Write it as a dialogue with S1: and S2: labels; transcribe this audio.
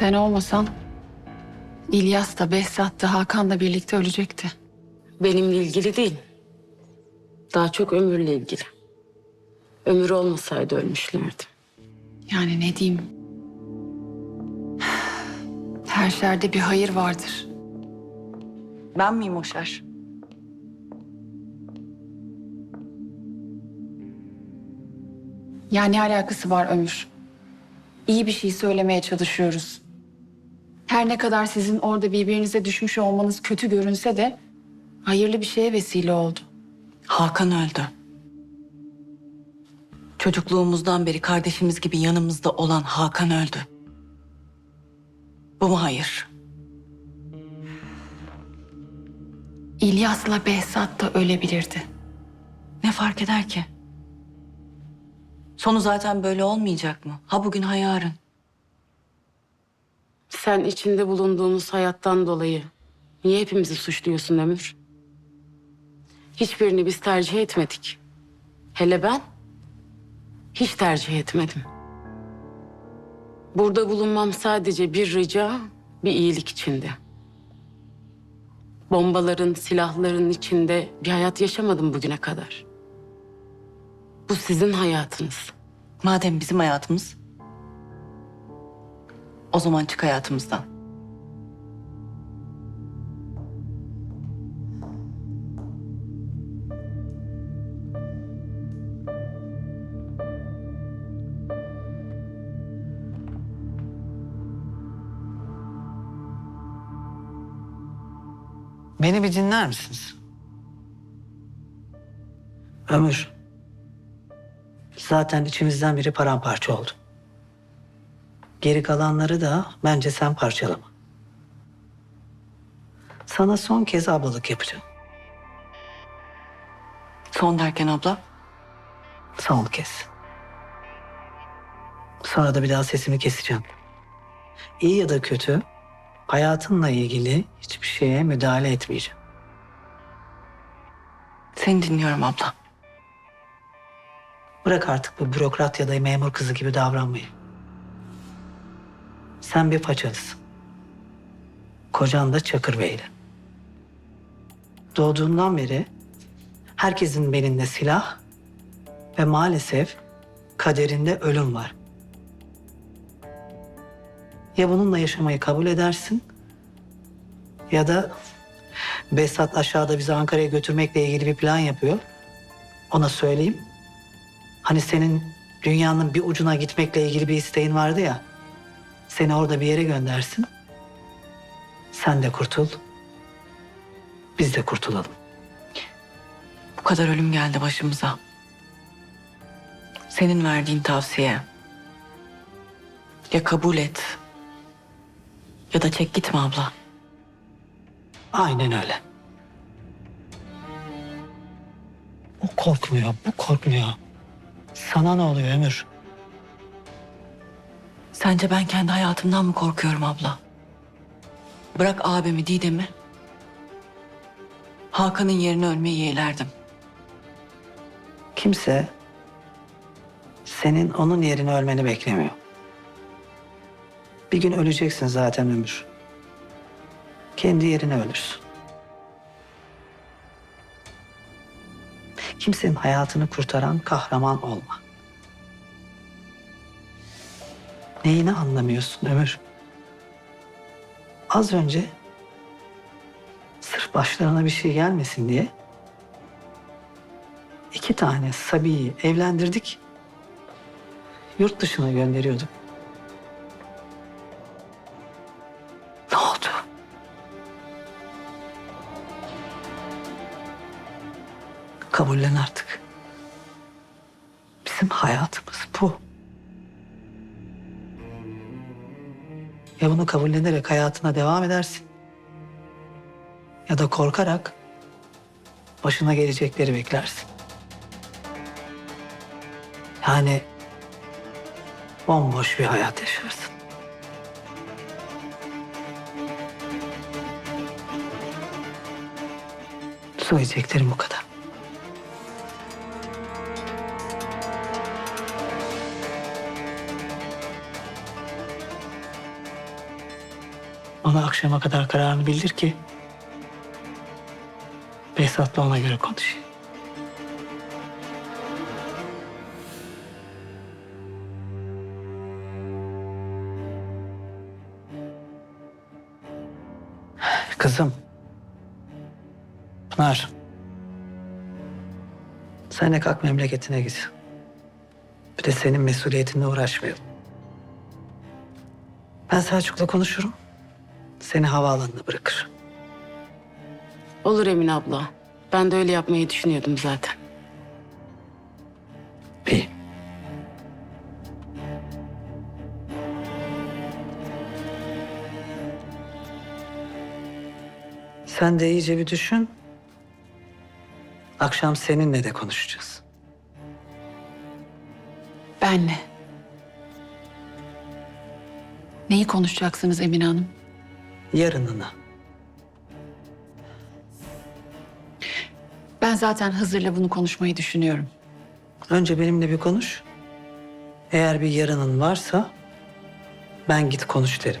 S1: Sen olmasan İlyas da Behzat da Hakan da birlikte ölecekti.
S2: Benimle ilgili değil. Daha çok ömürle ilgili. Ömür olmasaydı ölmüşlerdi.
S1: Yani ne diyeyim? Her şerde bir hayır vardır.
S3: Ben miyim o şer?
S1: Yani ne alakası var Ömür? İyi bir şey söylemeye çalışıyoruz. Her ne kadar sizin orada birbirinize düşmüş olmanız kötü görünse de hayırlı bir şeye vesile oldu.
S3: Hakan öldü. Çocukluğumuzdan beri kardeşimiz gibi yanımızda olan Hakan öldü. Bu mu hayır?
S1: İlyas'la Behzat da ölebilirdi.
S3: Ne fark eder ki? Sonu zaten böyle olmayacak mı? Ha bugün ha yarın.
S2: Sen içinde bulunduğumuz hayattan dolayı niye hepimizi suçluyorsun Ömür? Hiçbirini biz tercih etmedik. Hele ben hiç tercih etmedim. Burada bulunmam sadece bir rica, bir iyilik içindi. Bombaların, silahların içinde bir hayat yaşamadım bugüne kadar. Bu sizin hayatınız.
S3: Madem bizim hayatımız, o zaman çık hayatımızdan.
S4: Beni bir dinler misiniz? Ömür. Zaten içimizden biri paramparça oldu. Geri kalanları da bence sen parçalama. Sana son kez ablalık yapacağım.
S3: Son derken abla,
S4: Son kez. Sonra da bir daha sesimi keseceğim. İyi ya da kötü, hayatınla ilgili hiçbir şeye müdahale etmeyeceğim.
S3: seni dinliyorum abla.
S4: Bırak artık bu bürokrat ya da memur kızı gibi davranmayı. Sen bir paçalısın. Kocan da Çakır Beyli. Doğduğundan beri herkesin belinde silah ve maalesef kaderinde ölüm var. Ya bununla yaşamayı kabul edersin ya da Besat aşağıda bizi Ankara'ya götürmekle ilgili bir plan yapıyor. Ona söyleyeyim. Hani senin dünyanın bir ucuna gitmekle ilgili bir isteğin vardı ya. Seni orada bir yere göndersin. Sen de kurtul. Biz de kurtulalım.
S3: Bu kadar ölüm geldi başımıza. Senin verdiğin tavsiye. Ya kabul et. Ya da çek gitme abla.
S4: Aynen öyle. O korkmuyor, bu korkmuyor. Sana ne oluyor Ömür?
S3: Sence ben kendi hayatımdan mı korkuyorum abla? Bırak abimi Didem'i. Hakan'ın yerine ölmeyi yeğlerdim.
S4: Kimse senin onun yerine ölmeni beklemiyor. Bir gün öleceksin zaten Ömür. Kendi yerine ölürsün. Kimsenin hayatını kurtaran kahraman olma. Neyini anlamıyorsun Ömür? Az önce sırf başlarına bir şey gelmesin diye iki tane Sabi'yi evlendirdik. Yurt dışına gönderiyorduk. Ne oldu? Kabullen artık. Bizim hayatımız bu. Ya bunu kabullenerek hayatına devam edersin. Ya da korkarak başına gelecekleri beklersin. Yani bomboş bir hayat yaşarsın. Söyleyeceklerim bu kadar. Ona akşama kadar kararını bildir ki Behzat'la ona göre konuşayım. Kızım. Pınar. Sen de kalk memleketine git. Bir de senin mesuliyetinle uğraşmayalım. Ben Selçuk'la konuşurum. Seni havaalanına bırakır.
S2: Olur Emine abla. Ben de öyle yapmayı düşünüyordum zaten.
S4: İyi. Sen de iyice bir düşün. Akşam seninle de konuşacağız.
S1: Benle. Neyi konuşacaksınız Emine Hanım?
S4: Yarınını.
S1: Ben zaten Hızır'la bunu konuşmayı düşünüyorum.
S4: Önce benimle bir konuş. Eğer bir yarının varsa ben git konuş derim.